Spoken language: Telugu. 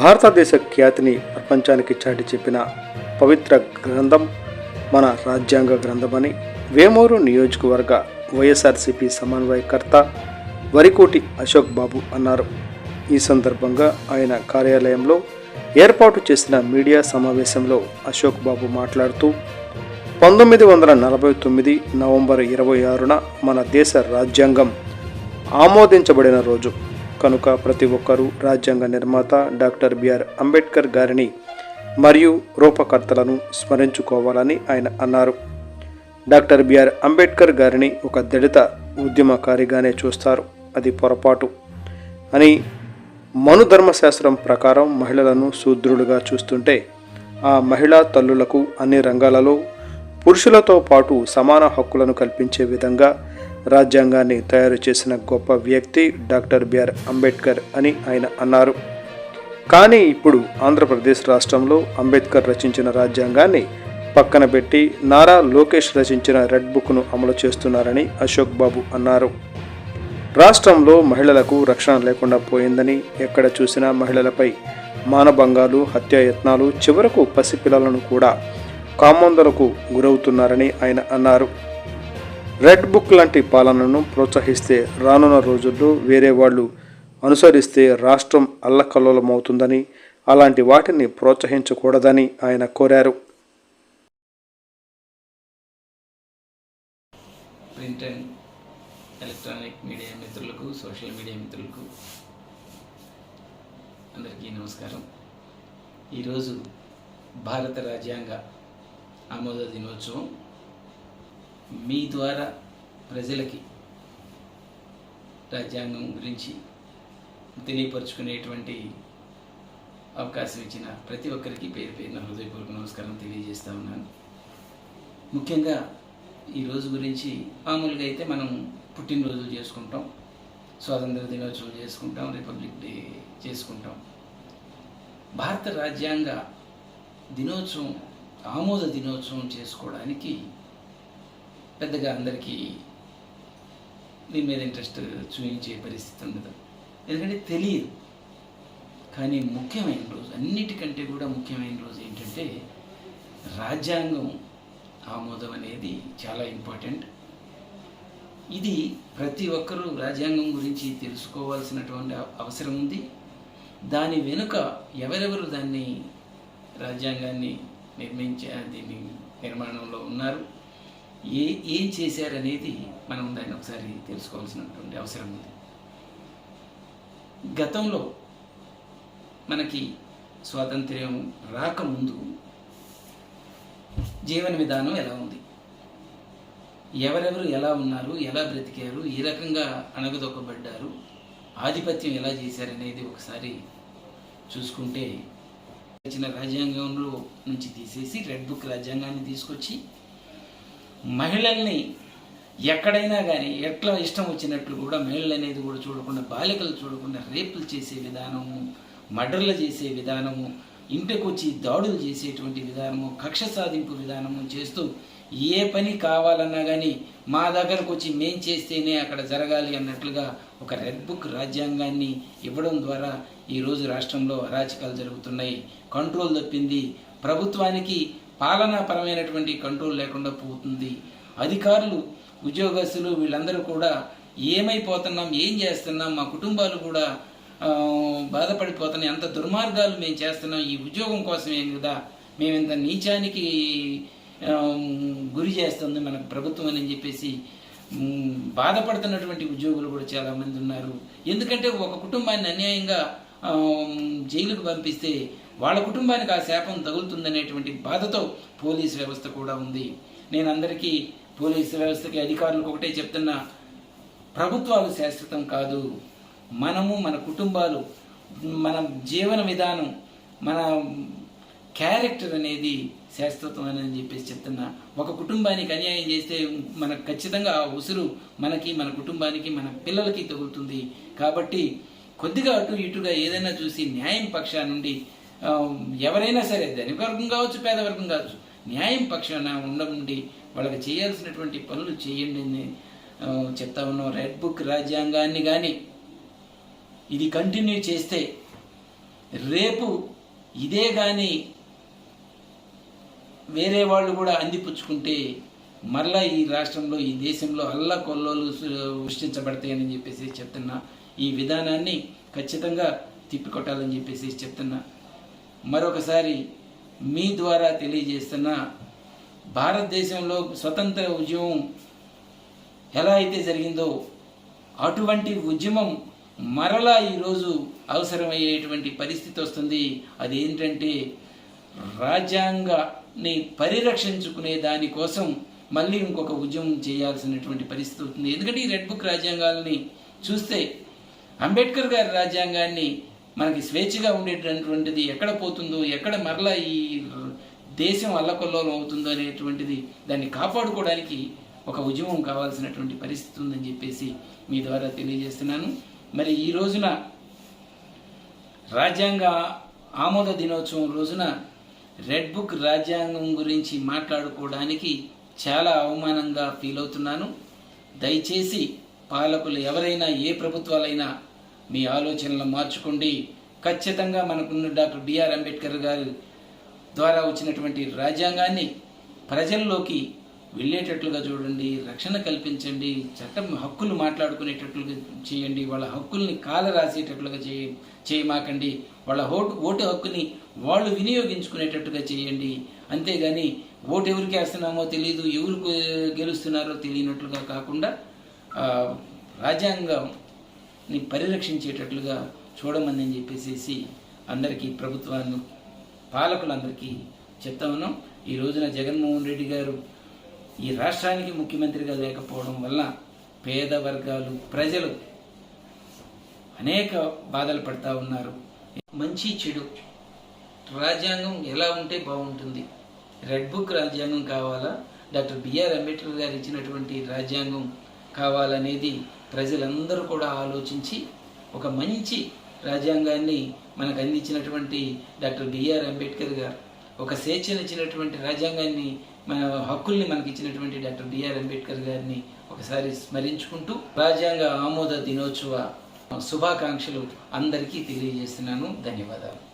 భారతదేశ ఖ్యాతిని ప్రపంచానికి చాటి చెప్పిన పవిత్ర గ్రంథం మన రాజ్యాంగ గ్రంథమని వేమూరు నియోజకవర్గ వైఎస్ఆర్సీపీ సమన్వయకర్త వరికోటి అశోక్ బాబు అన్నారు. ఈ సందర్భంగా ఆయన కార్యాలయంలో ఏర్పాటు చేసిన మీడియా సమావేశంలో అశోక్ బాబు మాట్లాడుతూ పంతొమ్మిది వందల నలభై తొమ్మిది నవంబర్ ఇరవై ఆరున మన దేశ రాజ్యాంగం ఆమోదించబడిన రోజు. కనుక ప్రతి ఒక్కరూ రాజ్యాంగ నిర్మాత డాక్టర్ బిఆర్ అంబేద్కర్ గారిని మరియు రూపకర్తలను స్మరించుకోవాలని ఆయన అన్నారు. డాక్టర్ బిఆర్ అంబేద్కర్ గారిని ఒక దళిత ఉద్యమకారిగానే చూస్తారు. అది పొరపాటు. అని మనుధర్మశాస్త్రం ప్రకారం మహిళలను శూద్రులుగా చూస్తుంటే ఆ మహిళా తల్లులకు అన్ని రంగాలలో పురుషులతో పాటు సమాన హక్కులను కల్పించే విధంగా రాజ్యాంగాన్ని తయారు చేసిన గొప్ప వ్యక్తి డాక్టర్ బిఆర్ అంబేద్కర్ అని ఆయన అన్నారు. కానీ ఇప్పుడు ఆంధ్రప్రదేశ్ రాష్ట్రంలో అంబేద్కర్ రచించిన రాజ్యాంగాన్ని పక్కన పెట్టి నారా లోకేష్ రచించిన రెడ్ బుక్ను అమలు చేస్తున్నారని అశోక్ బాబు అన్నారు. రాష్ట్రంలో మహిళలకు రక్షణ లేకుండా పోయిందని ఎక్కడ చూసినా మహిళలపై మానభంగాలు హత్యాయత్నాలు చివరకు పసిపిల్లలను కూడా కామందలకు గురవుతున్నారని ఆయన అన్నారు. రెడ్ బుక్ లాంటి పాలనను ప్రోత్సహిస్తే రానున్న రోజుల్లో వేరే వాళ్ళు అనుసరిస్తే రాష్ట్రం అల్లకల్లోలమవుతుందని అలాంటి వాటిని ప్రోత్సహించకూడదని ఆయన కోరారు. ప్రింట్ అండ్ ఎలక్ట్రానిక్ మీడియా మిత్రులకు సోషల్ మీడియా మిత్రులకు అందరికీ నమస్కారం. ఈరోజు భారత రాజ్యాంగ ఆమోద దినోత్సవం. మీ ద్వారా ప్రజలకి రాజ్యాంగం గురించి తెలియపరుచుకునేటువంటి అవకాశం ఇచ్చిన ప్రతి ఒక్కరికి పేరు పేరున హృదయపూర్వక నమస్కారం తెలియజేస్తా ఉన్నాను. ముఖ్యంగా ఈ రోజు గురించి మామూలుగా అయితే మనం పుట్టినరోజులు చేసుకుంటాం స్వాతంత్ర దినోత్సవం చేసుకుంటాం రిపబ్లిక్ డే చేసుకుంటాం. భారత రాజ్యాంగ దినోత్సవం ఆమోద దినోత్సవం చేసుకోవడానికి పెద్దగా అందరికీ నీ మీద ఇంట్రెస్ట్ చూపించే పరిస్థితి ఉండదు. ఎందుకంటే తెలియదు. కానీ ముఖ్యమైన రోజు అన్నిటికంటే కూడా ముఖ్యమైన రోజు ఏంటంటే రాజ్యాంగం ఆమోదం అనేది చాలా ఇంపార్టెంట్. ఇది ప్రతి ఒక్కరూ రాజ్యాంగం గురించి తెలుసుకోవాల్సినటువంటి అవసరం ఉంది. దాని వెనుక ఎవరెవరు దాన్ని రాజ్యాంగాన్ని నిర్మించే దీన్ని నిర్మాణంలో ఉన్నారు? ఏ ఏం చేశారనేది మనం దాన్ని ఒకసారి తెలుసుకోవాల్సినటువంటి అవసరం ఉంది. గతంలో మనకి స్వాతంత్ర్యం రాకముందు జీవన విధానం ఎలా ఉంది? ఎవరెవరు ఎలా ఉన్నారు? ఎలా బ్రతికారు? ఏ రకంగా అణగదొక్కబడ్డారు? ఆధిపత్యం ఎలా చేశారనేది ఒకసారి చూసుకుంటే వచ్చిన రాజ్యాంగంలో నుంచి తీసేసి రెడ్ బుక్ రాజ్యాంగాన్ని తీసుకొచ్చి మహిళల్ని ఎక్కడైనా కానీ ఎట్లా ఇష్టం వచ్చినట్లు కూడా మహిళలు అనేది కూడా చూడకుండా బాలికలు చూడకుండా రేపులు చేసే విధానము మర్డర్లు చేసే విధానము ఇంటికి వచ్చి దాడులు చేసేటువంటి విధానము కక్ష సాధింపు విధానము చేస్తూ ఏ పని కావాలన్నా కానీ మా దగ్గరకు వచ్చి మేం చేస్తేనే అక్కడ జరగాలి అన్నట్లుగా ఒక రెడ్ బుక్ రాజ్యాంగాన్ని ఇవ్వడం ద్వారా ఈరోజు రాష్ట్రంలో అరాచకాలు జరుగుతున్నాయి. కంట్రోల్ తప్పింది. ప్రభుత్వానికి పాలనాపరమైనటువంటి కంట్రోల్ లేకుండా పోతుంది. అధికారులు ఉద్యోగస్తులు వీళ్ళందరూ కూడా ఏమైపోతున్నాం ఏం చేస్తున్నాం మా కుటుంబాలు కూడా బాధపడిపోతున్నాయి అంత దుర్మార్గాలు మేము చేస్తున్నాం ఈ ఉద్యోగం కోసమే కదా మేము ఇంత నీచానికి గురి చేస్తుంది మన ప్రభుత్వం అని చెప్పేసి బాధపడుతున్నటువంటి ఉద్యోగులు కూడా చాలా మంది ఉన్నారు. ఎందుకంటే ఒక కుటుంబాన్ని అన్యాయంగా జైలుకు పంపిస్తే వాళ్ళ కుటుంబానికి ఆ శాపం తగులుతుందనేటువంటి బాధతో పోలీస్ వ్యవస్థ కూడా ఉంది. నేను అందరికీ పోలీస్ వ్యవస్థకి అధికారులకు ఒకటే చెప్తున్నా ప్రభుత్వాలు శాశ్వతం కాదు. మనము మన కుటుంబాలు మన జీవన విధానం మన క్యారెక్టర్ అనేది శాశ్వతం అని చెప్పేసి చెప్తున్నా. ఒక కుటుంబానికి అన్యాయం చేస్తే మనకు ఖచ్చితంగా ఆ ఉసురు మనకి మన కుటుంబానికి మన పిల్లలకి తగులుతుంది. కాబట్టి కొద్దిగా అటు ఇటుగా ఏదైనా చూసి న్యాయం పక్షా నుండి ఎవరైనా సరే ధనిక వర్గం కావచ్చు పేదవర్గం కావచ్చు న్యాయం పక్షాన ఉండండి వాళ్ళకి చేయాల్సినటువంటి పనులు చేయండి అని చెప్తా ఉన్నాం. రెడ్ బుక్ రాజ్యాంగాన్ని కానీ ఇది కంటిన్యూ చేస్తే రేపు ఇదే కానీ వేరే వాళ్ళు కూడా అందిపుచ్చుకుంటే మరలా ఈ రాష్ట్రంలో ఈ దేశంలో అల్ల కొల్లోలు సృష్టించబడతాయని చెప్పేసి చెప్తున్నా. ఈ విధానాన్ని ఖచ్చితంగా తిప్పికొట్టాలని చెప్పేసి చెప్తున్నా. మరొకసారి మీ ద్వారా తెలియజేస్తున్న భారతదేశంలో స్వతంత్ర ఉద్యమం ఎలా అయితే జరిగిందో అటువంటి ఉద్యమం మరలా ఈరోజు అవసరమయ్యేటువంటి పరిస్థితి వస్తుంది. అది ఏంటంటే రాజ్యాంగాన్ని పరిరక్షించుకునే దానికోసం మళ్ళీ ఇంకొక ఉద్యమం చేయాల్సినటువంటి పరిస్థితి అవుతుంది ఎందుకంటే ఈ రెడ్ బుక్ రాజ్యాంగాల్ని చూస్తే అంబేద్కర్ గారి రాజ్యాంగాన్ని మనకి స్వేచ్ఛగా ఉండేటటువంటిది ఎక్కడ పోతుందో ఎక్కడ మరలా ఈ దేశం అల్లకొల్లోలం అవుతుందో అనేటువంటిది దాన్ని కాపాడుకోవడానికి ఒక ఉద్యమం కావాల్సినటువంటి పరిస్థితి ఉందని చెప్పేసి మీ ద్వారా తెలియజేస్తున్నాను. మరి ఈ రోజున రాజ్యాంగ ఆమోద దినోత్సవం రోజున రెడ్ బుక్ రాజ్యాంగం గురించి మాట్లాడుకోవడానికి చాలా అవమానంగా ఫీల్ అవుతున్నాను. దయచేసి పాలకులు ఎవరైనా ఏ ప్రభుత్వాలైనా మీ ఆలోచనలు మార్చుకోండి. ఖచ్చితంగా మనకున్న డాక్టర్ బిఆర్ అంబేద్కర్ గారు ద్వారా వచ్చినటువంటి రాజ్యాంగాన్ని ప్రజల్లోకి వెళ్ళేటట్లుగా చూడండి రక్షణ కల్పించండి చట్టం హక్కులు మాట్లాడుకునేటట్లుగా చేయండి వాళ్ళ హక్కుల్ని కాల రాసేటట్లుగా చేయ చేయమాకండి వాళ్ళ ఓటు ఓటు హక్కుని వాళ్ళు వినియోగించుకునేటట్టుగా చేయండి. అంతేగాని ఓటు ఎవరికి వేస్తున్నామో తెలియదు ఎవరు గెలుస్తున్నారో తెలియనట్లుగా కాకుండా రాజ్యాంగంని రాజ్యాంగాన్ని పరిరక్షించేటట్లుగా చూడమని అని చెప్పేసి అందరికీ ప్రభుత్వాన్ని పాలకులందరికీ చెప్తా ఉన్నాం. ఈ రోజున జగన్మోహన్ రెడ్డి గారు ఈ రాష్ట్రానికి ముఖ్యమంత్రిగా లేకపోవడం వల్ల పేద వర్గాలు ప్రజలు అనేక బాధలు పడతా ఉన్నారు. మంచి చెడు. రాజ్యాంగం ఎలా ఉంటే బాగుంటుంది. రెడ్ బుక్ రాజ్యాంగం కావాలా? డాక్టర్ బిఆర్ అంబేద్కర్ గారు ఇచ్చినటువంటి రాజ్యాంగం కావాలనేది ప్రజలందరూ కూడా ఆలోచించి ఒక మంచి రాజ్యాంగాన్ని మనకు అందించినటువంటి డాక్టర్ బిఆర్ అంబేద్కర్ గారు ఒక స్వేచ్ఛనిచ్చినటువంటి రాజ్యాంగాన్ని మన హక్కుల్ని మనకి ఇచ్చినటువంటి డాక్టర్ బిఆర్ అంబేద్కర్ గారిని ఒకసారి స్మరించుకుంటూ రాజ్యాంగ ఆమోద దినోత్సవ శుభాకాంక్షలు అందరికీ తెలియజేస్తున్నాను. ధన్యవాదాలు.